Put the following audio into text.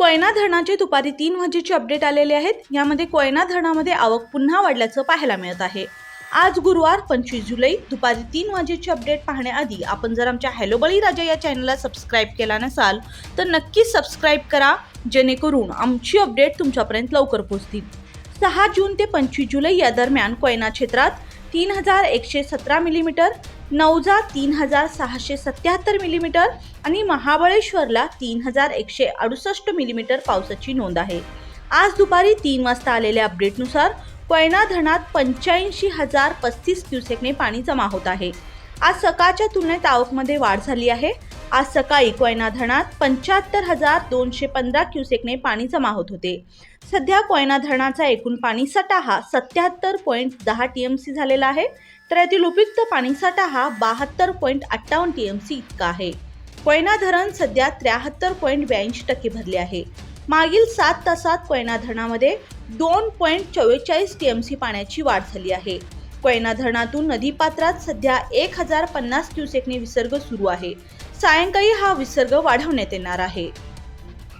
कोयना धरणाचे दुपारी तीन वाजेचे अपडेट आलेले आहेत. यामध्ये कोयना धरणामध्ये आवक पुन्हा वाढल्याचं पाहायला मिळत आहे. आज गुरुवार पंचवीस जुलै दुपारी तीन वाजेचे अपडेट पाहण्याआधी आपण जर आमच्या हॅलो बळी राजा या चॅनलला सबस्क्राईब केला नसाल तर नक्कीच सबस्क्राईब करा जेणेकरून आमची अपडेट तुमच्यापर्यंत लवकर पोहोचतील. सहा जून ते पंचवीस जुलै या दरम्यान कोयना क्षेत्रात तीन हजार एकशे सतरा मिलीमीटर नवजा तीन हजार सहाशे सत्याहत्तर मिलीमीटर आणि महाबळेश्वरला तीन हजार एकशे अडुसष्ट मिलीमीटर पावसाची नोंद आहे. आज दुपारी तीन वाजता आलेल्या अपडेटनुसार कोयना धरणात पंच्याऐंशी हजार पस्तीस क्युसेकने पाणी जमा होत आहे. आज सकाळच्या तुलनेत आवकमध्ये वाढ झाली आहे. आज सकाळी कोयना धरणात पंच्याहत्तर हजार दोनशे पंधरा क्युसेकने पाणी जमा होत होते. सध्या कोयना धरणाचा एकूण पाणीसाठा हा सत्याहत्तर पॉईंट दहा टी एम सी झालेला आहे तर यातील उपयुक्त पाणीसाठा हा बहात्तर पॉईंट अठ्ठावन्न टी एम सी इतका आहे. कोयना धरण सध्या त्र्याहत्तर पॉईंट ब्याऐंशी टक्के भरले आहे. मागील सात तासात कोयना धरणामध्ये दोन पॉईंट चव्वेचाळीस टी एम सी पाण्याची वाढ झाली आहे. कोयना धरणातून नदीपात्रात सध्या एक हजार पन्नास क्युसेकने विसर्ग सुरू आहे. सायंकाळी हा विसर्ग वाढवण्यात येणार आहे.